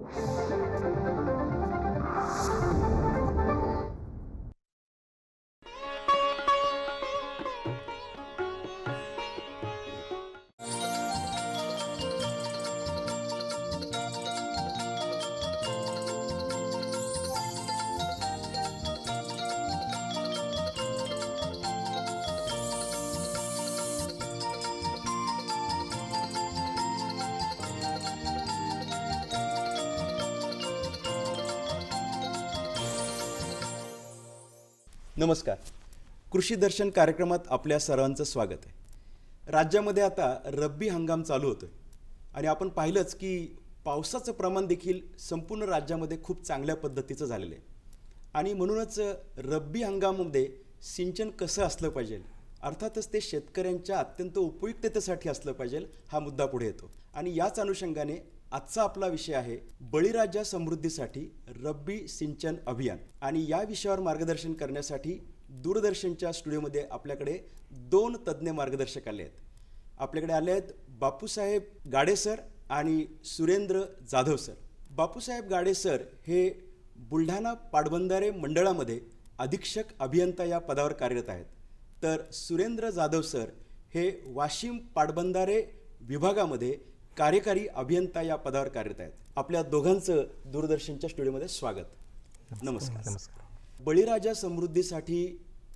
Thank you. नमस्कार. कृषी दर्शन कार्यक्रमात आपल्या सर्वांचं स्वागत आहे. राज्यामध्ये आता रब्बी हंगाम चालू होतोय. आणि आपण पाहिलंच की पावसाचं प्रमाण देखील संपूर्ण राज्यामध्ये खूप चांगल्या पद्धतीचं झालेलं आहे. आणि म्हणूनच रब्बी हंगामामध्ये सिंचन कसं असलं पाहिजे? अर्थातच ते शेतकऱ्यांच्या अत्यंत उपयुक्ततेसाठी असलं पाहिजे हा मुद्दा पुढे येतो. आणि याच अनुषंगाने आजचा आपला विषय आहे बळीराजा समृद्धीसाठी रब्बी सिंचन अभियान. आणि या विषयावर मार्गदर्शन करण्यासाठी दूरदर्शनच्या स्टुडिओमध्ये आपल्याकडे दोन तज्ज्ञ मार्गदर्शक आले आहेत. आपल्याकडे आले आहेत बापूसाहेब गाडे सर आणि सुरेंद्र जाधव सर. बापूसाहेब गाडे सर हे बुलढाणा पाटबंधारे मंडळामध्ये अधीक्षक अभियंता या पदावर कार्यरत आहेत. तर सुरेंद्र जाधव सर हे वाशिम पाटबंधारे विभागामध्ये कार्यकारी अभियंता या पदावर कार्यरत आहेत. आपल्या दोघांचं दूरदर्शनच्या स्टुडिओमध्ये स्वागत. नमस्कार. नमस्कार. बळीराजा समृद्धीसाठी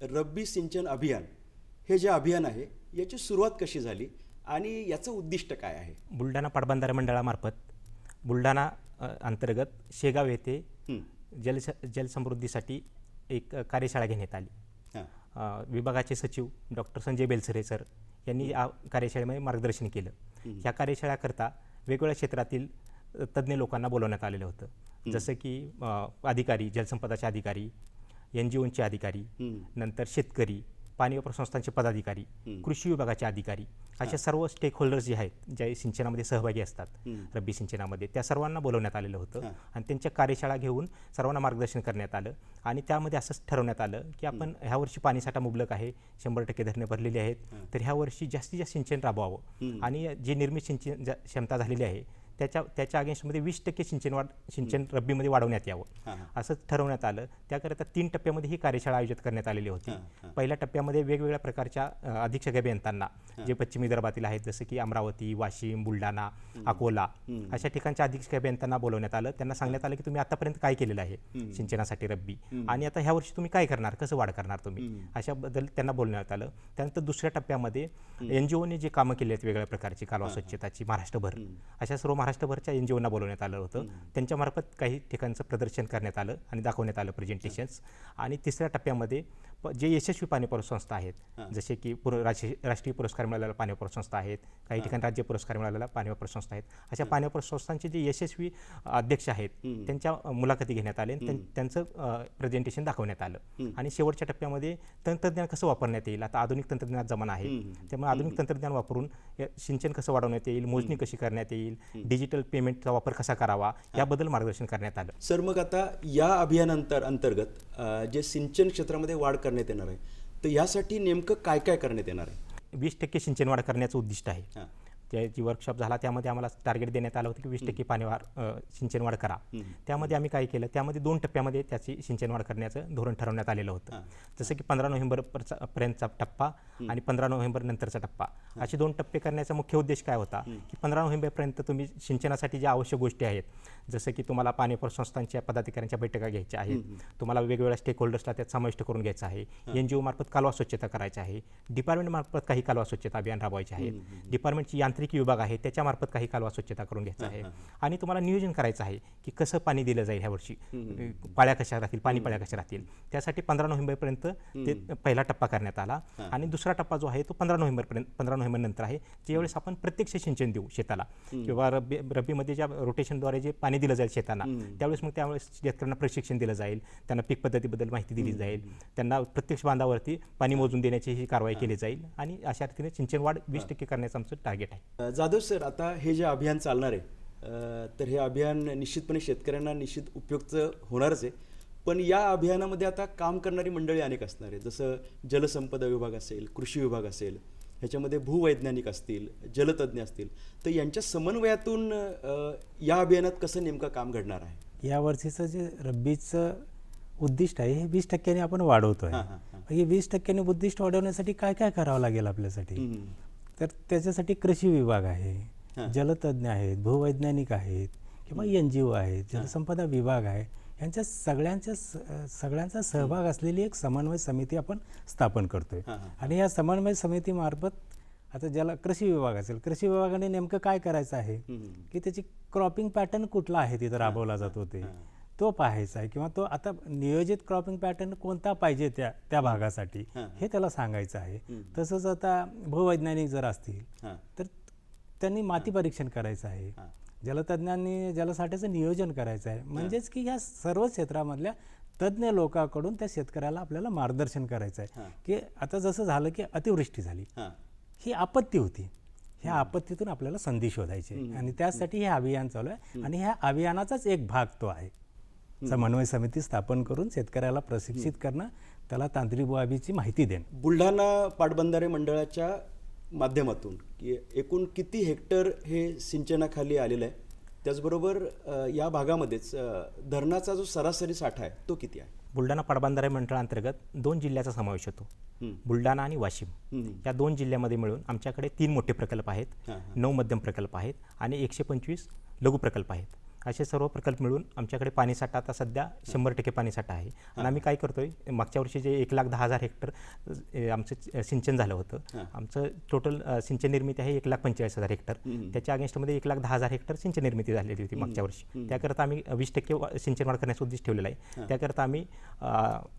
रब्बी सिंचन अभियान हे जे अभियान आहे याची सुरुवात कशी झाली आणि याचं उद्दिष्ट काय आहे? बुलढाणा पाटबंधारे मंडळामार्फत बुलढाणा अंतर्गत शेगाव येथे. जल जलसमृद्धीसाठी एक कार्यशाळा घेण्यात आली. विभागाचे सचिव डॉक्टर संजय बेलसरे सर यांनी या कार्यशाळेमध्ये मार्गदर्शन केलं. ह्या कार्यशाळेकरता वेगवेगळ्या क्षेत्रातील तज्ज्ञ लोकांना बोलवण्यात आलेलं होतं. जसं की अधिकारी जलसंपदाचे अधिकारी एन जी ओचे अधिकारी. नंतर शेतकरी पाणी वापर संस्थांचे पदाधिकारी कृषी विभागाचे अधिकारी अशा सर्व स्टेक होल्डर्स जे आहेत जे सिंचनामध्ये सहभागी असतात रब्बी सिंचनामध्ये त्या सर्वांना बोलवण्यात आलेलं होतं. आणि त्यांच्या कार्यशाळा घेऊन सर्वांना मार्गदर्शन करण्यात आलं. आणि त्यामध्ये असंच ठरवण्यात आलं की आपण ह्या वर्षी पाणीसाठा मुबलक आहे शंभर टक्के धरणे भरलेली आहेत. तर ह्या वर्षी जास्तीत जास्त सिंचन राबवावं. आणि जी निर्मित सिंचन क्षमता झालेली आहे त्याच्या त्याच्या अगेन्स्टमध्ये वीस टक्के सिंचन वाढ सिंचन रब्बीमध्ये वाढवण्यात यावं. असं ठरवण्यात आलं. त्याकरिता तीन टप्प्यामध्ये ही कार्यशाळा आयोजित करण्यात आलेली होती. पहिल्या टप्प्यामध्ये वेगवेगळ्या प्रकारच्या अधीक्षक अभियंत्यांना जे पश्चिम विदर्भातील आहेत जसं की अमरावती वाशिम बुलढाणा अकोला अशा ठिकाणच्या अधीक्षक अभियंत्यांना बोलवण्यात आलं. त्यांना सांगण्यात आलं की तुम्ही आतापर्यंत काय केलेलं आहे सिंचनासाठी रब्बी? आणि आता ह्या वर्षी तुम्ही काय करणार? कसं वाढ करणार तुम्ही? अशाबद्दल त्यांना बोलण्यात आलं. त्यानंतर दुसऱ्या टप्प्यामध्ये एन जी कामं केली आहेत वेगवेगळ्या प्रकारची कालवा स्वच्छताची महाराष्ट्रभर अशा सर्व महाराष्ट्रभरच्या एन जी ओना बोलवण्यात आलं होतं. त्यांच्यामार्फत काही ठिकाणचं प्रदर्शन करण्यात आलं आणि दाखवण्यात आलं प्रेझेंटेशन्स आणि तिसऱ्या टप्प्यामध्ये जे यशस्वी पाणीपुरवठा संस्था आहेत जसे की पुर राष्ट्रीय राष्ट्रीय पुरस्कार मिळालेल्या पाणीपुरवठा संस्था आहेत काही ठिकाणी राज्य पुरस्कार मिळालेल्या पाणीपुरवठा संस्था आहेत. अशा पाणीपुरवठा संस्थांचे जे यशस्वी अध्यक्ष आहेत त्यांच्या मुलाखती घेण्यात आले त्यांचं प्रेझेंटेशन दाखवण्यात आलं. आणि शेवटच्या टप्प्यामध्ये तंत्रज्ञान कसं वापरण्यात येईल? आता आधुनिक तंत्रज्ञान जमाना आहे. त्यामुळे आधुनिक तंत्रज्ञान वापरून सिंचन कसं वाढवण्यात येईल? मोजणी कशी करण्यात येईल? डिजिटल पेमेंटचा वापर कसा करावा? याबद्दल मार्गदर्शन करण्यात आलं. सर मग आता या अभियानांतर अंतर्गत जे सिंचन क्षेत्रामध्ये वाढ करण्यात येणार आहे. तर यासाठी नेमकं काय काय करण्यात येणार आहे? वीस टक्के सिंचन वाढ करण्याचं उद्दिष्ट आहे. त्या जी वर्कशॉप झाला त्यामध्ये आम्हाला टार्गेट देण्यात आलं होतं की वीस टक्के पाणी वाढ अ, सिंचन वाढ करा त्यामध्ये आम्ही काय केलं त्यामध्ये दोन टप्प्यामध्ये त्याची सिंचन वाढ करण्याचं धोरण ठरवण्यात आलेलं होतं. जसं की पंधरा नोव्हेंबर पर्यंतचा टप्पा आणि पंधरा नोव्हेंबर नंतरचा टप्पा. असे दोन टप्पे करण्याचा मुख्य उद्देश काय होता की पंधरा नोव्हेंबरपर्यंत तुम्ही सिंचनासाठी ज्या आवश्यक गोष्टी आहेत जसं की तुम्हाला पाणी संस्थांच्या पदाधिकाऱ्यांच्या बैठका घ्यायच्या आहेत तुम्हाला वेगवेगळ्या स्टेक होल्डर्सला त्यात समाविष्ट करून घ्यायचं आहे एन जी मार्फत कालवा स्वच्छता करायची आहे डिपार्टमेंट मार्फत काही कालवा स्वच्छता अभियान राबवायचे आहेत डिपार्टमेंटची यांत्रिकी विभाग आहे त्याच्यामार्फत काही कालवा स्वच्छता करून घ्यायचं आहे. आणि तुम्हाला नियोजन करायचं आहे की कसं पाणी दिलं जाईल ह्या वर्षी पाळ्या कशा राहतील पाणी पाळ्या कशा राहतील. त्यासाठी पंधरा नोव्हेंबरपर्यंत ते पहिला टप्पा करण्यात आला. आणि दुसरा टप्पा जो आहे तो पंधरा नोव्हेंबरपर्यंत पंधरा नोव्हेंबर नंतर आहे ज्यावेळेस आपण प्रत्यक्ष सिंचन देऊ शेताला. किंवा रब्बी रब्बीमध्ये ज्या रोटेशनद्वारे जे पाणी दिलं जाईल शेतांना त्यावेळेस मग त्यावेळेस शेतकऱ्यांना प्रशिक्षण दिलं जाईल. त्यांना पीक पद्धतीबद्दल माहिती दिली जाईल. त्यांना प्रत्यक्ष बांधावरती पाणी मोजून देण्याची ही कारवाई केली जाईल. आणि अशा रीतीने सिंचन वाढ वीस टक्के करण्याचं आमचं टार्गेट आहे. जाधव सर आता हे जे अभियान चालणार आहे तर हे अभियान निश्चितपणे शेतकऱ्यांना निश्चित उपयुक्त होणारच आहे. पण या अभियानामध्ये आता काम करणारी मंडळी अनेक असणार आहे जसं जलसंपदा विभाग असेल कृषी विभाग असेल ह्याच्यामध्ये भूवैज्ञानिक असतील जलतज्ञ असतील. तर यांच्या समन्वयातून या अभियानात कसं नेमकं काम घडणार आहे? या वर्षीचं जे रब्बीचं उद्दिष्ट आहे हे वीस टक्क्यांनी आपण वाढवतो आहे हे वीस टक्क्यांनी उद्दिष्ट वाढवण्यासाठी काय काय करावं लागेल आपल्यासाठी. तर त्याच्यासाठी कृषी विभाग आहे. जलतज्ञ आहेत भूवैज्ञानिक आहेत किंवा एन जी ओ आहेत जलसंपदा विभाग आहे यांच्या सगळ्यांच्या सगळ्यांचा सहभाग असलेली एक समन्वय समिती आपण स्थापन करतोय. आणि या समन्वय समितीमार्फत आता ज्याला कृषी विभाग असेल कृषी विभागाने नेमकं काय करायचं आहे. की त्याची क्रॉपिंग पॅटर्न कुठला आहे तिथं राबवला जातो ते तो पाहायचा आहे किंवा तो आता नियोजित क्रॉपिंग पॅटर्न कोणता पाहिजे त्या त्या भागासाठी हां. त्याला सांगायचं आहे. तसंच आता भूवैज्ञानिक जर असतील. तर त्यांनी माती परीक्षण करायचं आहे. जलतज्ञांनी जलसाठ्याचं नियोजन करायचं आहे म्हणजेच की ह्या सर्व क्षेत्रामधल्या तज्ज्ञ लोकांकडून त्या शेतकऱ्याला आपल्याला मार्गदर्शन करायचं. आहे की आता जसं झालं की अतिवृष्टी झाली हां. आपत्ती होती ह्या आपत्तीतून आपल्याला संधी शोधायची. आणि त्यासाठी हे अभियान चालू आहे आणि ह्या अभियानाचाच एक भाग तो आहे समन्वय समिती स्थापन करून शेतकऱ्याला प्रशिक्षित करणं त्याला तांत्रिक बाबीची माहिती देणं. बुलढाणा पाटबंधारे मंडळाच्या माध्यमातून की एकूण किती हेक्टर हे सिंचनाखाली आलेलं आहे? त्याचबरोबर या भागामध्येच धरणाचा जो सरासरी साठा आहे तो किती आहे? बुलढाणा पाटबंधारे मंडळांतर्गत दोन जिल्ह्याचा समावेश होतो. बुलढाणा आणि वाशिम. या दोन जिल्ह्यामध्ये मिळून आमच्याकडे तीन मोठे प्रकल्प आहेत. नऊ मध्यम प्रकल्प आहेत आणि एकशे पंचवीस लघु प्रकल्प आहेत. असे सर्व प्रकल्प मिळून आमच्याकडे पाणीसाठा आता सध्या शंभर टक्के पाणीसाठा आहे. आणि आम्ही काय करतोय मागच्या वर्षी जे एक लाख दहा हजार हेक्टर आमचं सिंचन झालं होतं. आमचं टोटल सिंचन निर्मिती आहे एक लाख पंचेचाळीस हजार हेक्टर. त्याच्या अगेन्स्टमध्ये एक लाख दहा हजार हेक्टर सिंचन निर्मिती झालेली होती मागच्या वर्षी. त्याकरता आम्ही वीस टक्के सिंचन वाढ करण्याचं उद्दिष्ट ठेवलेलं आहे. त्याकरता आम्ही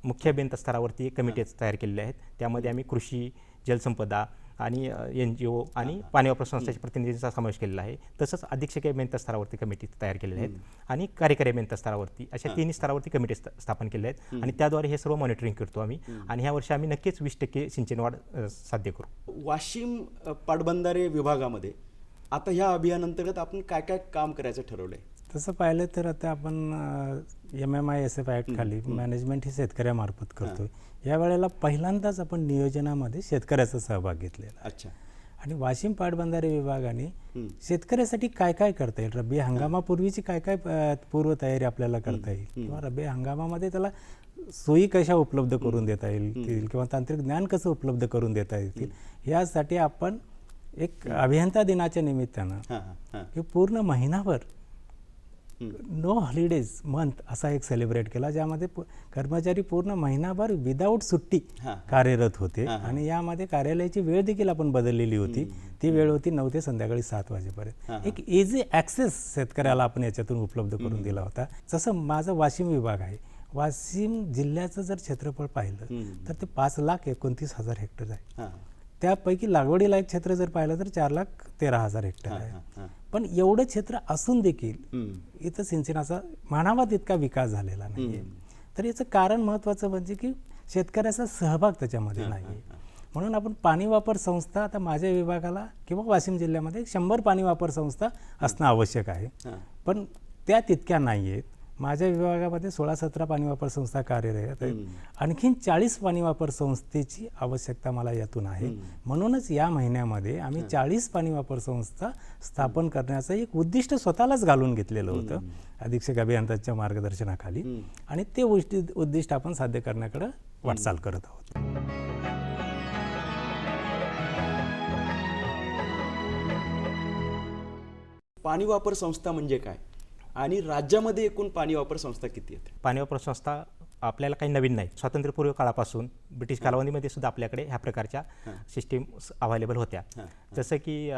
मुख्य अभियंता स्तरावरती कमिटी तयार केलेल्या आहेत. त्यामध्ये आम्ही कृषी जलसंपदा आणि एन जी ओ आणि पाणी वापर संस्थेच्या प्रतिनिधींचा समावेश केलेला आहे. तसंच अधीक्षक अभियंता स्तरावरती कमिटी तयार केलेल्या आहेत आणि कार्यकारी अभियंता स्तरावरती अशा तिन्ही स्तरावरती कमिटी स्थापन केलेल्या आहेत. आणि त्याद्वारे हे सर्व मॉनिटरिंग करतो आम्ही आणि ह्या वर्षी आम्ही नक्कीच वीस टक्के सिंचन वाढ अ, साध्य करू. वाशिम पाटबंधारे विभागामध्ये आता ह्या अभियानांतर्गत आपण काय काय काम करायचं ठरवलंय? तसं पाहिलं तर आता आपण M M I S F act खाली मॅनेजमेंट ही शेतकऱ्यामार्फत करतोय. या वेळेला पहिल्यांदाच आपण नियोजनामध्ये शेतकऱ्याचा सहभाग घेतलेला अच्छा. आणि वाशिम पाटबंधारे विभागाने. शेतकऱ्यासाठी काय काय करता येईल? रब्बी हंगामापूर्वीची काय काय पूर्वतयारी आपल्याला करता येईल? किंवा रब्बी हंगामामध्ये त्याला सोयी कशा उपलब्ध करून देता येईल? किंवा तांत्रिक ज्ञान कसं उपलब्ध करून देता येतील? यासाठी आपण एक अभियंता दिनाच्या निमित्तानं हे पूर्ण महिनाभर नो हॉलिडेज मंथ असा एक सेलिब्रेट केला ज्यामध्ये कर्मचारी पूर्ण महिनाभर विदाऊट सुट्टी. कार्यरत होते. आणि यामध्ये कार्यालयाची वेळ देखील आपण बदललेली होती. ती वेळ होती नऊ ते संध्याकाळी सात वाजेपर्यंत. एक इझी ॲक्सेस शेतकऱ्याला आपण याच्यातून उपलब्ध करून दिला होता. जसं माझं वाशिम विभाग आहे. वाशिम जिल्ह्याचं जर क्षेत्रफळ पाहिलं तर ते पाच लाख एकोणतीस हजार हेक्टर आहे. त्यापैकी लागवडीलायक क्षेत्र जर पाहिलं तर चार लाख तेरा हजार हेक्टर आहे. पण एवढं क्षेत्र असून देखील. इथं सिंचनाचा म्हणावा तितका विकास झालेला नाही तर याचं कारण महत्त्वाचं म्हणजे की शेतकऱ्याचा सहभाग त्याच्यामध्ये नाही आहे म्हणून आपण पाणी वापर संस्था आता माझ्या विभागाला किंवा वाशिम जिल्ह्यामध्ये शंभर पाणी वापर संस्था असणं आवश्यक आहे. पण त्या तितक्या नाही आहेत माझ्या विभागामध्ये सोळा सतरा पाणी वापर संस्था कार्यरत आहेत. आणखीन चाळीस पाणी वापर संस्थेची आवश्यकता मला यातून आहे. म्हणूनच या महिन्यामध्ये आम्ही चाळीस पाणी वापर संस्था स्थापन करण्याचं एक उद्दिष्ट स्वतःलाच घालून घेतलेलं होतं. अधीक्षक अभियंत्यांच्या मार्गदर्शनाखाली. आणि ते उद्दि- उद्दिष्ट आपण साध्य करण्याकडे वाटचाल करत आहोत. पाणी वापर संस्था म्हणजे काय? आणि राज्यामध्ये एकूण पाणी वापर संस्था किती आहेत? पाणी वापर संस्था आपल्याला काही नवीन नाही स्वातंत्र्यपूर्व काळापासून ब्रिटिश कालावधीमध्ये सुद्धा आपल्याकडे ह्या प्रकारच्या सिस्टीम अवेलेबल होत्या. जसं की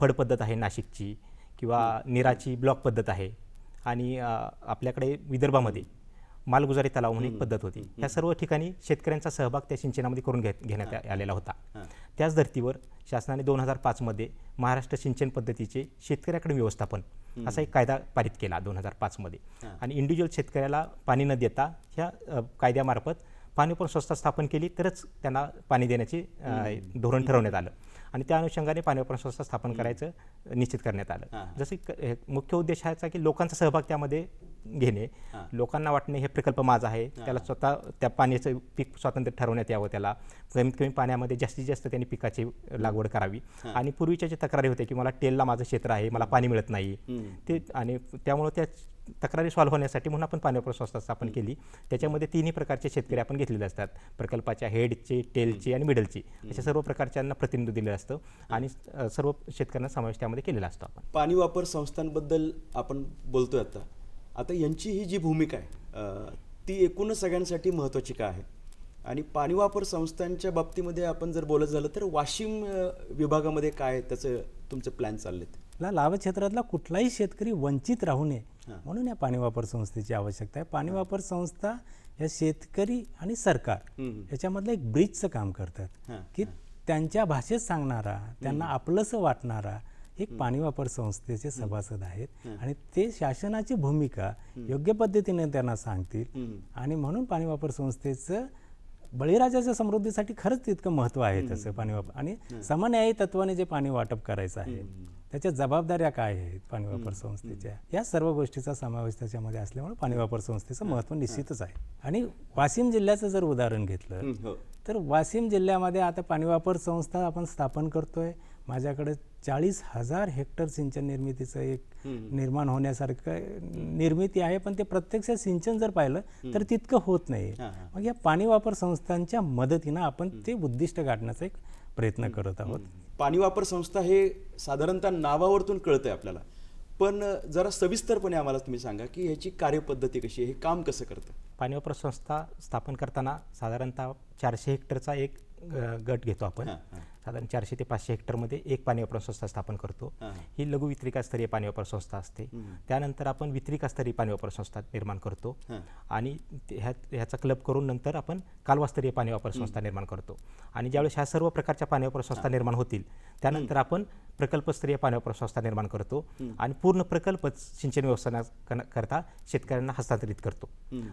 फड पद्धत आहे नाशिकची किंवा निराची ब्लॉक पद्धत आहे. आणि आपल्याकडे विदर्भामध्ये मालगुजारी तलाव म्हणून एक पद्धत होती. ह्या सर्व ठिकाणी शेतकऱ्यांचा सहभाग त्या सिंचनामध्ये करून घेत घेण्यात आलेला होता. त्याच धर्तीवर शासनाने दोन हजार पाचमध्ये महाराष्ट्र सिंचन पद्धतीचे शेतकऱ्याकडे व्यवस्थापन असा एक कायदा पारित केला दोन हजार पाचमध्ये आणि इंडिव्हिज्युअल शेतकऱ्याला पाणी न देता ह्या कायद्यामार्फत पाणी पण संस्था स्थापन केली तरच त्यांना पाणी देण्याचे धोरण ठरवण्यात आलं. आणि त्या अनुषंगाने पाणी वापर संस्था स्थापन करायचं निश्चित करण्यात आलं. जसं मुख्य उद्देश ह्याचा की लोकांचा सहभाग त्यामध्ये घेणे. लोकांना वाटणे हे प्रकल्प माझा आहे. त्याला स्वतः त्या पाण्याचं पीक स्वातंत्र्य ठरवण्यात यावं त्याला. कमीत कमी पाण्यामध्ये जास्तीत जास्त त्यांनी पिकाची लागवड करावी. आणि पूर्वीच्या जे तक्रारी होत्या की मला टेलला माझं क्षेत्र आहे मला पाणी मिळत नाही. ते आणि त्यामुळं त्या तक्रारी सॉल्व्ह होण्यासाठी म्हणून आपण पाणी वापर संस्था स्थापन केली. त्याच्यामध्ये तिन्ही प्रकारचे शेतकरी आपण घेतलेले असतात. प्रकल्पाच्या हेडचे टेलचे आणि मिडलचे. अशा सर्व प्रकारच्यांना प्रतिनिधित्व दिलेलं असतं आणि सर्व शेतकऱ्यांना समावेश त्यामध्ये केलेला असतो आपण. पाणी वापर संस्थांबद्दल आपण बोलतोय आता. आता यांची ही जी भूमिका आहे ती एकूणच सगळ्यांसाठी महत्त्वाची का आहे? आणि पाणी वापर संस्थांच्या बाबतीमध्ये आपण जर बोलत झालं तर वाशिम विभागामध्ये काय त्याचं तुमचं प्लॅन चाललेत ला लाभ क्षेत्रातला कुठलाही शेतकरी वंचित राहू नये म्हणून या पाणी वापर संस्थेची आवश्यकता आहे. पाणी वापर संस्था या शेतकरी आणि सरकार याच्यामधलं एक ब्रिजचं काम करतात की त्यांच्या भाषेत सांगणारा त्यांना आपलंसं वाटणारा एक पाणी वापर संस्थेचे सभासद आहेत आणि ते शासनाची भूमिका योग्य पद्धतीने त्यांना सांगतील. आणि म्हणून पाणी वापर संस्थेचं बळीराजाच्या समृद्धीसाठी खरंच तितकं महत्त्व आहे त्याचं पाणी वापर आणि समन्यायी तत्वाने जे पाणी वाटप करायचं आहे त्याच्या जबाबदाऱ्या काय आहेत पाणी वापर संस्थेच्या? या सर्व गोष्टीचा समावेश त्याच्यामध्ये असल्यामुळे पाणी वापर संस्थेचं महत्त्व निश्चितच आहे. आणि वाशिम जिल्ह्याचं जर उदाहरण घेतलं हं, तर वाशिम जिल्ह्यामध्ये आता पाणी वापर संस्था आपण स्थापन करतोय. माझ्याकडे चाळीस हजार हेक्टर सिंचन निर्मितीचं एक निर्माण होण्यासारखं निर्मिती आहे पण ते प्रत्यक्ष सिंचन जर पाहिलं तर तितकं होत नाही. मग या पाणी वापर संस्थांच्या मदतीनं आपण ते उद्दिष्ट गाठण्याचा एक प्रयत्न करत आहोत. पाणी वापर संस्था हे साधारणतः नावावरतून कळतंय आपल्याला. पण जरा सविस्तरपणे आम्हाला तुम्ही सांगा की ह्याची कार्यपद्धती कशी आहे हे काम कसं करतं? पाणी वापर संस्था स्थापन करताना साधारणतः चारशे हेक्टरचा एक गट घेतो आपण. साधारण चारशे ते पाचशे हेक्टरमध्ये एक पाणी वापर संस्था स्थापन करतो. ही. लघु वितरिकास्तरीय पाणी वापर संस्था असते. त्यानंतर आपण वितरिकास्तरीय पाणी वापर संस्था निर्माण करतो. आणि ह्या ह्याचा क्लब करून नंतर आपण कालवास्तरीय पाणी वापर संस्था निर्माण करतो. आणि ज्यावेळेस ह्या सर्व प्रकारच्या पाणी वापर संस्था निर्माण होतील त्यानंतर आपण प्रकल्पस्तरीय पाणी वापर संस्था निर्माण करतो. आणि पूर्ण प्रकल्पच सिंचन व्यवस्था करता शेतकऱ्यांना हस्तांतरित करतो.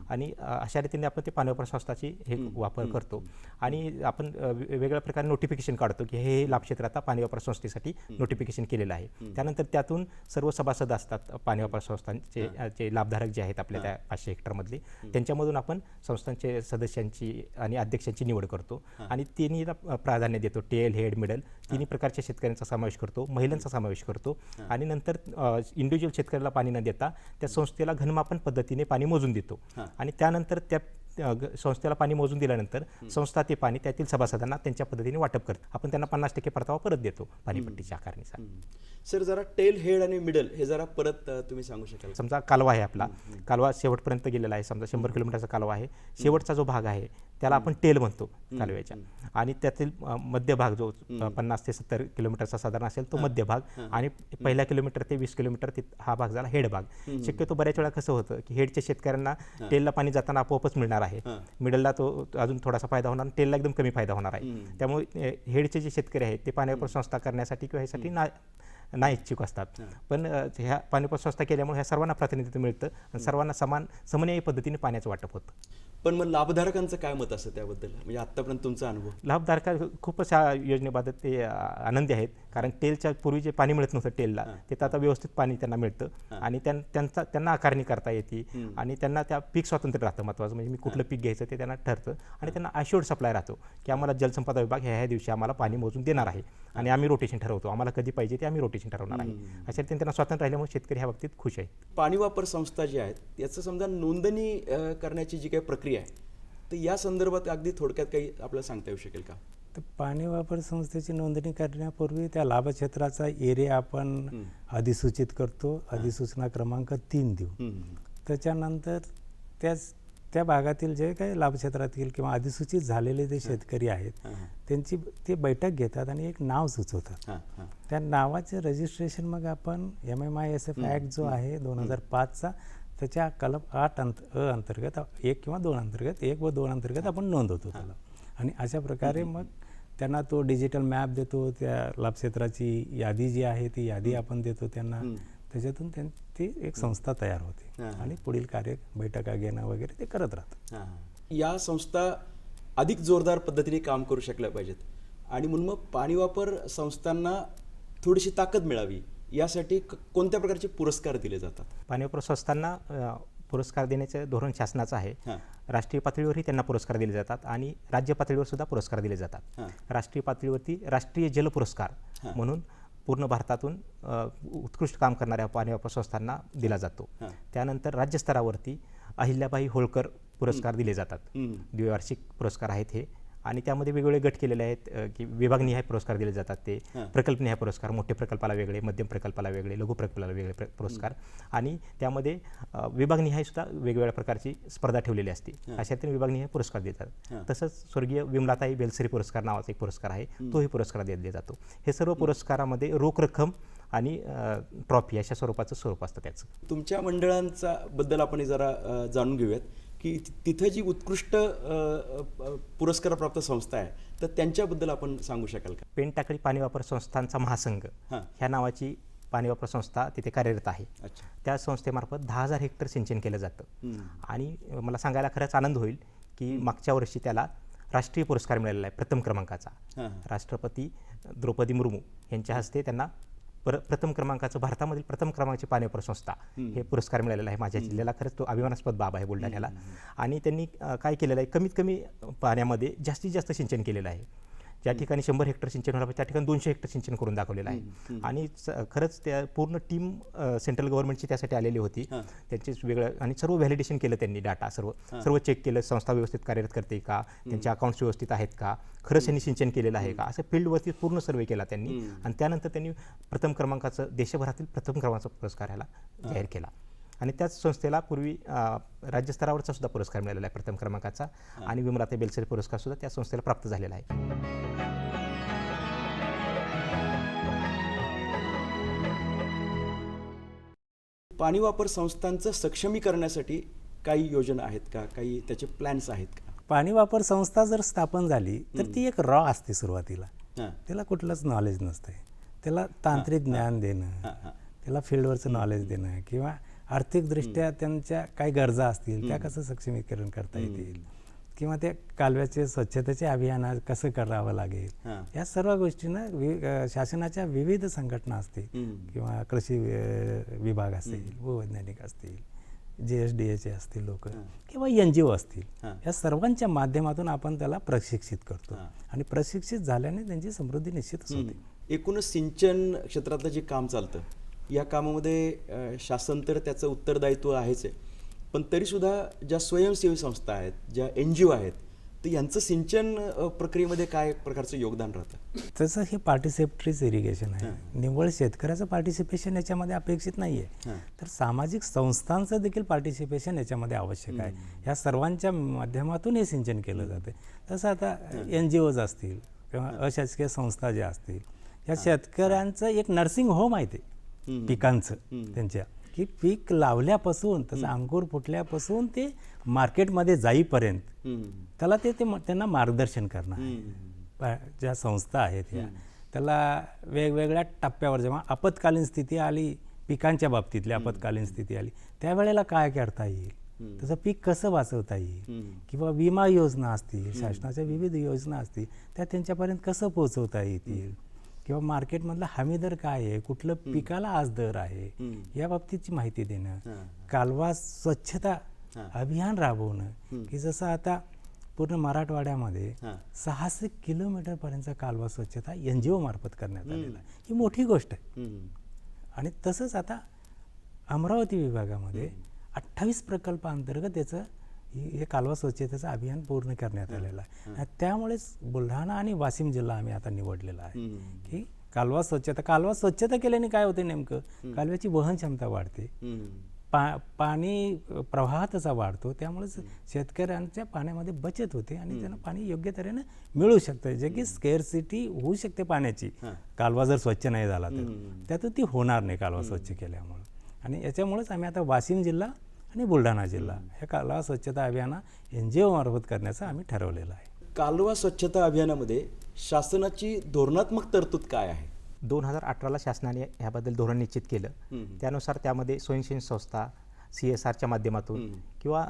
आणि अशा रीतीने आपण ते पाणी वापर संस्थाची हे वापर करतो. आणि आपण अ, वे- वेगवेगळ्या प्रकारे नोटिफिकेशन काढतो की हे लाभक्षेत्र आता पाणी वापर संस्थेसाठी नोटिफिकेशन केलेलं आहे. त्यानंतर त्यातून सर्व सभासद असतात पाणी वापर संस्थांचे जे लाभधारक जे आहेत आपल्या त्या पाचशे हेक्टरमधले त्यांच्यामधून आपण संस्थांचे सदस्यांची आणि अध्यक्षांची निवड करतो. आणि तिन्हीला प्राधान्य देतो टेल हेड मिडल तिन्ही प्रकारच्या शेतकऱ्यांचा समावेश करतो महिलांचा समावेश करतो. आणि नंतर इंडिव्हिज्युअल शेतकऱ्याला पाणी न देता त्या संस्थेला घनमापन पद्धतीने पाणी मोजून देतो. आणि त्यानंतर त्या संस्थेला पाणी मोजून दिल्यानंतर संस्था ते पाणी त्यातील सभासदांना त्यांच्या पद्धतीने वाटप करते. आपण त्यांना पन्नास टक्के परतावा परत देतो पाणीपट्टीच्या आकारणीचा. सर जरा टेल हेड आणि मिडल हे जरा परत तुम्ही सांगू शकाल समजा कालवा आहे आपला. कालवा शेवटपर्यंत गेलेला आहे. समजा शंभर किलोमीटरचा कालवा आहे. शेवटचा जो भाग आहे त्याला आपण टेल म्हणतो कालव्याच्या. आणि त्यातील अ, मध्यभाग जो पन्नास ते सत्तर किलोमीटरचा साधारण असेल तो मध्यभाग आणि पहिल्या किलोमीटर ते वीस किलोमीटर हा भाग झाला हेड भाग. शक्यतो बऱ्याच वेळा कसं होतं की हेडच्या शेतकऱ्यांना टेलला पाणी जाताना आपोआपच मिळणार आहे मिडलला तो अजून थोडासा फायदा होणार टेलला एकदम कमी फायदा होणार आहे. त्यामुळे हेडचे जे शेतकरी आहेत ते पाण्यावर संस्था करण्यासाठी किंवा ह्यासाठी ना ना इच्छुक असतात. पण ह्या पाणीपत संस्था केल्यामुळे ह्या सर्वांना प्रतिनिधित्व मिळतं आणि सर्वांना समान समन्यायी पद्धतीने पाण्याचं वाटप होतं. पण मग लाभधारकांचं काय मत असतं त्याबद्दल? म्हणजे आतापर्यंत तुमचा अनुभव? लाभधारका खूपच ह्या योजनेबाबत ते आनंदी आहेत. कारण टेलच्या पूर्वी जे पाणी मिळत नव्हतं टेलला ते आता व्यवस्थित पाणी त्यांना मिळतं. आणि त्यां- त्यांचा त्यांना आकारणी करता येते. आणि त्यांना त्या पीक स्वातंत्र्य राहतं महत्त्वाचं. म्हणजे मी कुठलं पीक घ्यायचं ते त्यांना ठरतं. आणि त्यांना अश्युअर्ड सप्लाय राहतो की आम्हाला जलसंपदा विभाग ह्या ह्या दिवशी आम्हाला पाणी मोजून देणार आहे. आणि आम्ही रोटेशन ठरवतो. आम्हाला कधी पाहिजे ते आम्ही रोटेशन ठरवणार आहे. अशा रीतीने त्यांना स्वातंत्र्य राहिल्यामुळे शेतकरी ह्या बाबतीत खुश आहे पाणी वापर संस्था जी आहेत याचं समजा नोंदणी करण्याची जी काही प्रक्रिया आहे. तर या संदर्भात अगदी थोडक्यात काही आपल्याला सांगता येऊ शकेल का? तर पाणी वापर संस्थेची नोंदणी करण्यापूर्वी त्या लाभक्षेत्राचा एरिया आपण अधिसूचित करतो. अधिसूचना क्रमांक तीन देऊ. त्याच्यानंतर त्याच त्या भागातील जे काही लाभक्षेत्रातील किंवा अधिसूचित झालेले जे शेतकरी आहेत त्यांची ते बैठक घेतात आणि एक नाव सुचवतात. त्या नावाचे रजिस्ट्रेशन मग आपण M M I S F act जो आहे दोन हजार पाचचा त्याच्या कलम आठ अंत अ अंतर्गत एक किंवा दोन अंतर्गत एक व दोन अंतर्गत आपण नोंदवतो त्याला. आणि अशा प्रकारे मग त्यांना तो डिजिटल मॅप देतो त्या लाभक्षेत्राची यादी जी आहे ती यादी आपण देतो त्यांना. त्याच्यातून त्यां ती एक संस्था तयार होते. आणि पुढील कार्य बैठका घेणं वगैरे ते करत राहतात. हां या संस्था अधिक जोरदार पद्धतीने काम करू शकल्या पाहिजेत. आणि म्हणून मग पाणी वापर संस्थांना थोडीशी ताकद मिळावी. यासाठी कोणत्या प्रकारचे पुरस्कार दिले जातात पाणी वापर संस्थांना पुरस्कार देण्याचं धोरण शासनाचं आहे. राष्ट्रीय पातळीवरही त्यांना पुरस्कार दिले जातात आणि राज्य पातळीवर सुद्धा पुरस्कार दिले जातात. राष्ट्रीय पातळीवरती राष्ट्रीय जल पुरस्कार म्हणून पूर्ण भारतातून उत्कृष्ट काम करणाऱ्या पाणी वापर संस्थांना दिला जातो. त्यानंतर राज्यस्तरावरती अहिल्याबाई होळकर पुरस्कार दिले जातात. द्विवार्षिक पुरस्कार आहेत हे आणि त्यामध्ये वेगवेगळे गट केलेले आहेत की विभागनिहाय पुरस्कार दिले जातात ते. प्रकल्पनिहाय पुरस्कार मोठे प्रकल्पाला वेगळे मध्यम प्रकल्पाला वेगळे लघु प्रकल्पाला वेगळे प्र- पुरस्कार. आणि त्यामध्ये विभागनिहाय सुद्धा वेगवेगळ्या प्रकारची स्पर्धा ठेवलेली असते. अशा तऱ्हेने विभागनिहाय पुरस्कार. देतात. तसंच स्वर्गीय विमलाताई बेलसरी पुरस्कार नावाचा एक पुरस्कार आहे तोही पुरस्कार दिला जातो. हे सर्व पुरस्कारामध्ये रोख रक्कम आणि ट्रॉफी अशा स्वरूपाचं स्वरूप असतं त्याचं. तुमच्या मंडळांचा बद्दल आपण जरा जाणून घेऊयात. की तिथं जी उत्कृष्ट पुरस्कारप्राप्त संस्था आहे तर त्यांच्याबद्दल आपण सांगू शकाल का पेनटाकळी पाणी वापर संस्थांचा महासंघ. ह्या नावाची पाणी वापर संस्था तिथे कार्यरत आहे त्या संस्थेमार्फत दहा हजार हेक्टर सिंचन केलं जातं. आणि मला सांगायला खरंच आनंद होईल की मागच्या वर्षी त्याला राष्ट्रीय पुरस्कार मिळालेला आहे प्रथम क्रमांकाचा. राष्ट्रपती द्रौपदी मुर्मू यांच्या हस्ते त्यांना पर प्रथम क्रमांकाचं भारतामधील प्रथम क्रमांकाची पाणी वापर संस्था हे पुरस्कार मिळालेला आहे माझ्या जिल्ह्याला. खरंच तो अभिमानास्पद बाब आहे बुलढाण्याला. आणि त्यांनी काय केलेलं आहे? कमीत कमी पाण्यामध्ये जास्तीत जास्त सिंचन केलेलं आहे. ज्या ठिकाणी शंभर हेक्टर सिंचन व्हायला पाहिजे त्या ठिकाणी दोनशे हेक्टर सिंचन करून दाखवलेलं आहे. आणि खरंच त्या पूर्ण टीम सेंट्रल गव्हर्नमेंटची त्यासाठी आलेली होती. त्यांचे वेगळं आणि सर्व व्हॅलिडेशन केलं त्यांनी डाटा सर्व सर्व चेक केलं संस्था व्यवस्थित कार्यरत करते का त्यांचे अकाउंट्स व्यवस्थित आहेत का खरंच त्यांनी सिंचन केलेलं आहे का असं फील्डवरती पूर्ण सर्वे केला त्यांनी. आणि त्यानंतर त्यांनी प्रथम क्रमांकाचं देशभरातील प्रथम क्रमांकाचा पुरस्कार ह्याला जाहीर केला. आणि त्याच संस्थेला पूर्वी राज्यस्तरावरचा सुद्धा पुरस्कार मिळालेला आहे प्रथम क्रमांकाचा आणि विमलाते बेलसरी पुरस्कार सुद्धा त्या संस्थेला प्राप्त झालेला आहे. पाणी वापर संस्थांचं सक्षमीकरणासाठी काही योजना आहेत का? काही त्याचे प्लॅन्स आहेत का? पाणी वापर संस्था जर स्थापन झाली तर ती एक रॉ असते सुरुवातीला. त्याला कुठलंच नॉलेज नसते त्याला तांत्रिक ज्ञान देणं त्याला फील्डवरचं नॉलेज देणं किंवा आर्थिकदृष्ट्या त्यांच्या काय गरजा असतील त्या कसं सक्षमीकरण करता येतील किंवा त्या कालव्याचे स्वच्छतेचे अभियान कसं करावं लागेल. या सर्व गोष्टींना शासनाच्या विविध संघटना असतील. किंवा कृषी विभाग असेल भूवैज्ञानिक असतील जी एस डी एचे असतील लोक किंवा एन जी ओ असतील. या सर्वांच्या माध्यमातून आपण त्याला प्रशिक्षित करतो. आणि प्रशिक्षित झाल्याने त्यांची समृद्धी निश्चितच होते. एकूणच सिंचन क्षेत्रातलं जे काम चालतं या कामामध्ये शासन तर त्याचं उत्तरदायित्व आहेच आहे. पण तरीसुद्धा ज्या स्वयंसेवी संस्था आहेत ज्या एन जी ओ आहेत तर यांचं सिंचन प्रक्रियेमध्ये काय प्रकारचं योगदान राहतं? तसं हे पार्टिसिपेटरीज इरिगेशन आहे. निव्वळ शेतकऱ्याचं पार्टिसिपेशन याच्यामध्ये अपेक्षित नाही आहे. तर सामाजिक संस्थांचं देखील पार्टिसिपेशन याच्यामध्ये आवश्यक आहे. ह्या सर्वांच्या माध्यमातून हे सिंचन केलं जाते तसं आता एन जी ओज असतील किंवा अशासकीय संस्था ज्या असतील या शेतकऱ्यांचं एक नर्सिंग होम आहे ते. पिकांचं त्यांच्या. की पीक लावल्यापासून तसं अंकुर फुटल्यापासून ते मार्केटमध्ये जाईपर्यंत. त्याला ते त्यांना मार्गदर्शन करणं ज्या संस्था आहेत ह्या त्याला वेगवेगळ्या टप्प्यावर जेव्हा आपत्कालीन स्थिती आली पिकांच्या बाबतीतली आपत्कालीन स्थिती आली त्यावेळेला काय करता येईल? त्याचं पीक कसं वाचवता येईल. किंवा विमा योजना असतील शासनाच्या विविध योजना असतील त्या त्यांच्यापर्यंत कसं पोहोचवता येतील? किंवा मार्केटमधला हमी दर काय आहे कुठलं पिकाला आज दर आहे. या बाबतीची माहिती देणं. कालवा स्वच्छता. अभियान राबवणं की जसं आता पूर्ण मराठवाड्यामध्ये. सहाशे किलोमीटर पर्यंतचा कालवा स्वच्छता एन जी ओ मार्फत करण्यात आलेला ही मोठी गोष्ट आहे. आणि तसंच आता अमरावती विभागामध्ये अठ्ठावीस प्रकल्पांतर्गत त्याचं हे कालवा स्वच्छतेचं अभियान पूर्ण करण्यात आलेलं आहे. आणि त्यामुळेच बुलढाणा आणि वाशिम जिल्हा आम्ही आता निवडलेला आहे. की कालवा स्वच्छता कालवा स्वच्छता केल्याने काय होते नेमकं? कालव्याची वहन क्षमता वाढते. पा पाणी प्रवाह त्याचा वाढतो. त्यामुळेच शेतकऱ्यांच्या पाण्यामध्ये बचत होते आणि त्यांना पाणी योग्य तऱ्हेनं मिळू शकतं. जे की स्केअरसिटी होऊ शकते पाण्याची. कालवा जर स्वच्छ नाही झाला तर. त्यातून ती होणार नाही कालवा स्वच्छ केल्यामुळं. आणि याच्यामुळेच आम्ही आता वाशिम जिल्हा आणि बुलढाणा जिल्हा. ह्या कालवा स्वच्छता अभियाना एन जी ओ मार्फत करण्याचं आम्ही ठरवलेलं आहे. कालवा स्वच्छता अभियानामध्ये शासनाची धोरणात्मक तरतूद काय आहे? दोन हजार अठराला शासनाने ह्याबद्दल धोरण निश्चित केलं. त्यानुसार त्यामध्ये स्वयंसेवी संस्था सी एस आरच्या माध्यमातून किंवा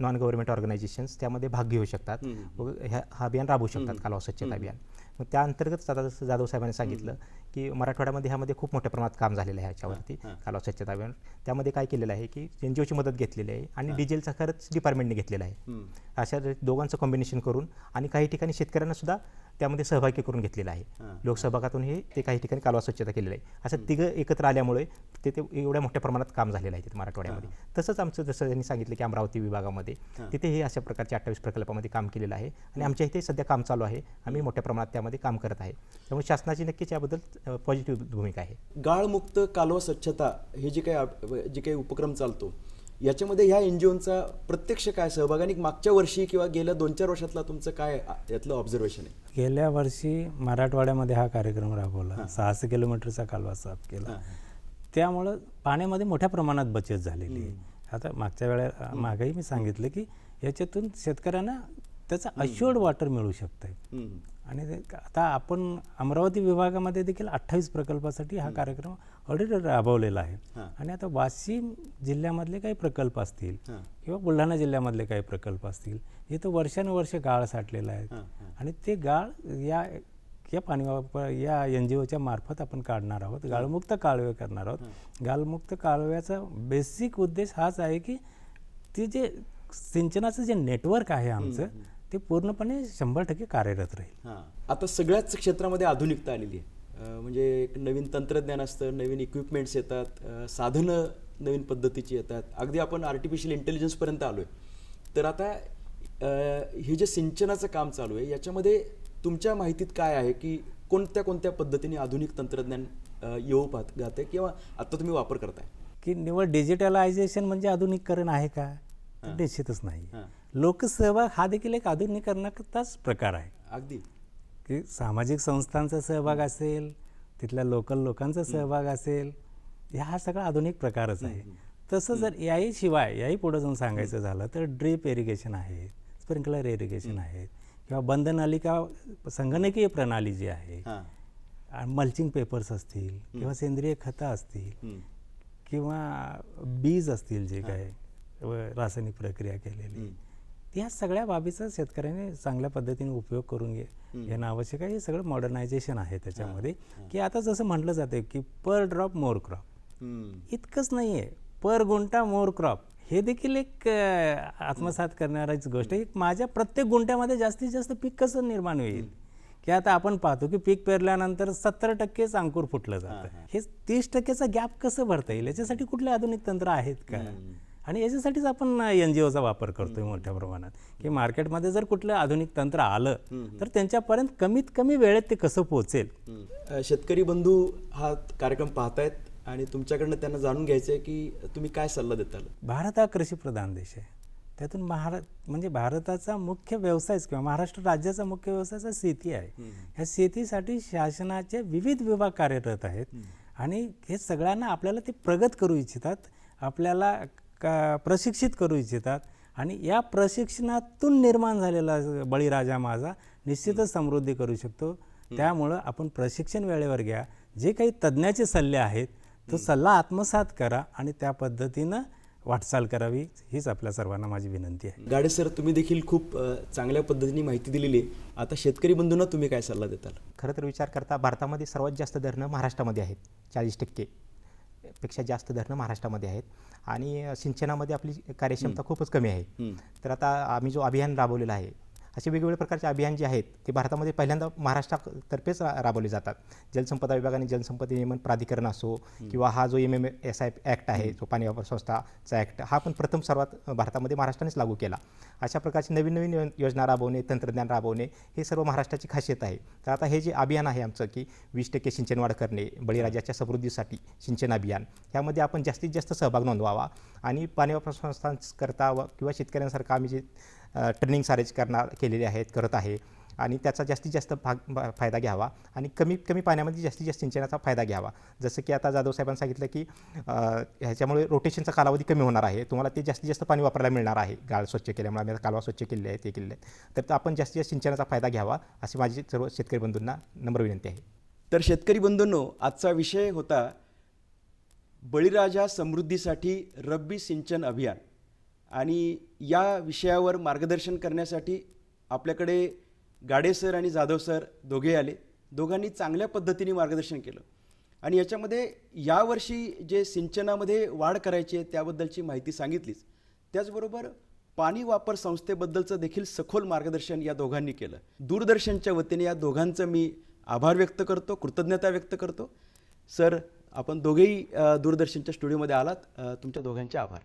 नॉन गव्हर्नमेंट ऑर्गनायझेशन्स त्यामध्ये भाग घेऊ शकतात. व ह्या हा अभियान राबवू शकतात कालवा स्वच्छता अभियान. मग त्या अंतर्गत आता जसं जाधव साहेबांनी सांगितलं की मराठवाड्यामध्ये ह्यामध्ये खूप मोठ्या प्रमाणात काम झालेलं आहे ह्याच्यावरती कालवा स्वच्छता अभियान. त्यामध्ये काय केलेलं आहे की एन जी ओची मदत घेतलेली आहे आणि डिझेलचा खर्च डिपार्टमेंटने घेतलेला आहे. अशा दोघांचं कॉम्बिनेशन करून आणि काही ठिकाणी शेतकऱ्यांना सुद्धा त्यामध्ये सहभागी करून घेतलेला आहे. लोकसहभागातून हे ते काही ठिकाणी कालवा स्वच्छता केलेलं आहे. असं तिघं एकत्र आल्यामुळे ते ते एवढ्या मोठ्या प्रमाणात काम झालेलं आहे तिथे मराठवाड्यामध्ये. तसंच आमचं जसं त्यांनी सांगितलं की अमरावती विभागामध्ये तिथे हे अशा प्रकारच्या अठ्ठावीस प्रकल्पामध्ये काम केलेलं आहे. आणि आमच्या इथे सध्या काम चालू आहे. आम्ही मोठ्या प्रमाणात त्यामध्ये काम करत आहे. त्यामुळे शासनाची नक्कीच याबद्दल पॉझिटिव्ह भूमिका आहे. गाळमुक्त कालवा स्वच्छता हे जे काही जे काही उपक्रम चालतो याच्यामध्ये ह्या एन जी ओचा प्रत्यक्ष काय सहभाग आणि मागच्या वर्षी किंवा गेल्या दोन चार वर्षातला तुमचं काय यातलं ऑब्झर्वेशन आहे? गेल्या वर्षी मराठवाड्यामध्ये हा कार्यक्रम राबवला. सहाशे किलोमीटरचा कालवा साफ केला. त्यामुळं पाण्यामध्ये मोठ्या प्रमाणात बचत झालेली आहे. आता मागच्या वेळेला मागेही मी सांगितलं की याच्यातून शेतकऱ्यांना त्याचा अश्युअर्ड वॉटर मिळू शकतं. आणि आता आपण अमरावती विभागामध्ये देखील अठ्ठावीस प्रकल्पासाठी हा कार्यक्रम ऑलरेडी राबवलेला आहे. हां. आणि आता वाशिम जिल्ह्यामधले काही प्रकल्प असतील हां. किंवा बुलढाणा जिल्ह्यामधले काही प्रकल्प असतील इथं वर्षानुवर्ष गाळ साठलेला आहे. हां, हां. आणि ते गाळ या या पाणी वापर या एन जी ओच्या मार्फत आपण काढणार आहोत. गाळमुक्त कालवे करणार आहोत. गाळमुक्त कालव्याचा बेसिक उद्देश हाच आहे की ते जे सिंचनाचं जे नेटवर्क आहे आमचं ते पूर्णपणे शंभर टक्के कार्यरत राहील. हां. आता सगळ्याच क्षेत्रामध्ये आधुनिकता आलेली आहे. म्हणजे एक नवीन तंत्रज्ञान असतं नवीन इक्विपमेंट्स येतात साधनं नवीन पद्धतीची येतात. अगदी आपण आर्टिफिशियल इंटेलिजन्सपर्यंत आलो आहे तर आता हे जे सिंचनाचं काम चालू आहे याच्यामध्ये तुमच्या माहितीत काय आहे की कोणत्या कोणत्या पद्धतीने आधुनिक तंत्रज्ञान येऊ पाहत जाते किंवा आता तुम्ही वापर करताय? की निवड डिजिटलायझेशन म्हणजे आधुनिकीकरण आहे का? निश्चितच नाही. लोकसहभाग हा देखील एक आधुनिकीकरणाचाच प्रकार आहे. अगदी. की सामाजिक संस्थांचा सहभाग असेल तिथल्या लोकल लोकांचा सहभाग असेल ह्या हा सगळा आधुनिक प्रकारच आहे. तसं जर याही शिवाय याही पुढे जाऊन सांगायचं झालं तर ड्रीप इरिगेशन आहे स्प्रिंकलर इरिगेशन आहेत किंवा बंद नलिका संगणकीय प्रणाली जी आहे मल्चिंग पेपर्स असतील किंवा सेंद्रिय खतं असतील. किंवा बीज असतील जे काय रासायनिक प्रक्रिया केलेली. या सगळ्या बाबीचा शेतकऱ्याने चांगल्या पद्धतीने उपयोग करून घे. घेणं आवश्यक आहे हे सगळं मॉडर्नायझेशन आहे त्याच्यामध्ये. की आता जसं म्हटलं जाते की पर ड्रॉप मोर क्रॉप. इतकंच नाही आहे पर गुंठा मोर क्रॉप हे देखील एक आत्मसात करणारीच गोष्ट आहे. माझ्या प्रत्येक गुंठ्यामध्ये जास्तीत जास्त पीक कसं निर्माण होईल? की आता आपण पाहतो की पीक पेरल्यानंतर सत्तर टक्केच अंकुर फुटलं जातं. हे. तीस टक्केचा गॅप कसं भरता येईल? याच्यासाठी कुठले आधुनिक तंत्र आहेत का? आणि याच्यासाठीच आपण एन जी ओचा वापर करतोय मोठ्या प्रमाणात. की मार्केटमध्ये जर कुठलं आधुनिक तंत्र आलं तर त्यांच्यापर्यंत कमीत कमी वेळेत ते कसं पोहोचेल? शेतकरी बंधू हा कार्यक्रम पाहतायत आणि तुमच्याकडनं त्यांना जाणून घ्यायचं आहे की तुम्ही काय सल्ला देताल? भारत हा कृषीप्रधान देश आहे. त्यातून महारा म्हणजे भारताचा मुख्य व्यवसायच किंवा महाराष्ट्र राज्याचा मुख्य व्यवसाय शेती आहे. ह्या शेतीसाठी शासनाचे विविध विभाग कार्यरत आहेत. आणि हे सगळ्यांना आपल्याला ते प्रगत करू इच्छितात. आपल्याला का प्रशिक्षित करू इच्छितात? आणि या प्रशिक्षणातून निर्माण झालेला बळीराजा माझा निश्चितच समृद्धी करू शकतो. त्यामुळं आपण प्रशिक्षण वेळेवर घ्या. जे काही तज्ज्ञाचे सल्ले आहेत तो सल्ला आत्मसात करा आणि त्या पद्धतीनं वाटचाल करावी हीच आपल्या सर्वांना माझी विनंती आहे. गाडे सर तुम्ही देखील खूप चांगल्या पद्धतीने माहिती दिलेली आहे. आता शेतकरी बंधूंना तुम्ही काय सल्ला देताल? खरं तर विचार करता भारतामध्ये सर्वात जास्त धरणं महाराष्ट्रामध्ये आहेत चाळीस टक्के. पेक्षा जास्त धरणं महाराष्ट्रामध्ये आहेत. आणि सिंचनामध्ये आपली कार्यक्षमता खूपच कमी आहे. तर आता आम्ही जो अभियान राबवलेला आहे असे वेगवेगळे प्रकारचे अभियान जे आहेत ते भारतामध्ये पहिल्यांदा महाराष्ट्रातर्फेच रा राबवले जातात. जलसंपदा विभागाने जलसंपदा नियमन प्राधिकरण असो किंवा हा जो M M S I act आहे जो पाणी वापर संस्थाचा ॲक्ट हा पण प्रथम सर्वात भारतामध्ये महाराष्ट्रानेच लागू केला. अशा प्रकारची नवीन नवीन योजना राबवणे तंत्रज्ञान राबवणे हे सर्व महाराष्ट्राची खासियत आहे. तर आता हे जे अभियान आहे आमचं की वीस टक्के सिंचन वाढ करणे बळीराजाच्या समृद्धीसाठी सिंचन अभियान यामध्ये आपण जास्तीत जास्त सहभाग नोंदवावा. आणि पाणी वापर संस्थांकरता व किंवा शेतकऱ्यांसारखं आम्ही जे ट्रेनिंग अरेंज करणार केलेले आहेत करत आहे. आणि त्याचा जास्तीत जास्त भाग ब- फायदा घ्यावा आणि कमीत कमी पाण्यामध्ये जास्तीत जास्त सिंचनाचा फायदा घ्यावा. जसं की आता जाधव साहेबांनी सांगितलं की ह्याच्यामुळे रोटेशनचा कालावधी कमी होणार आहे. तुम्हाला ते जास्तीत जास्त पाणी वापरायला मिळणार आहे. गाळ स्वच्छ केल्यामुळे आम्ही कालवा स्वच्छ केले आहे ते केले आहेत. तर आपण जास्तीत जास्त सिंचनाचा फायदा घ्यावा अशी माझी सर्व शेतकरी बंधूंना नम्र विनंती आहे. तर शेतकरी बंधूंनो आजचा विषय होता बळीराजा समृद्धीसाठी रब्बी सिंचन अभियान. आणि या विषयावर मार्गदर्शन करण्यासाठी आपल्याकडे गाडे सर आणि जाधव सर दोघे आले. दोघांनी चांगल्या पद्धतीने मार्गदर्शन केलं. आणि याच्यामध्ये यावर्षी जे सिंचनामध्ये वाढ करायची आहे त्याबद्दलची माहिती सांगितलीच. त्याचबरोबर पाणी वापर संस्थेबद्दलचं देखील सखोल मार्गदर्शन या दोघांनी केलं. दूरदर्शनच्या वतीने या दोघांचं मी आभार व्यक्त करतो कृतज्ञता व्यक्त करतो. सर आपण दोघेही दूरदर्शनच्या स्टुडिओमध्ये आलात. तुमच्या दोघांचे आभार.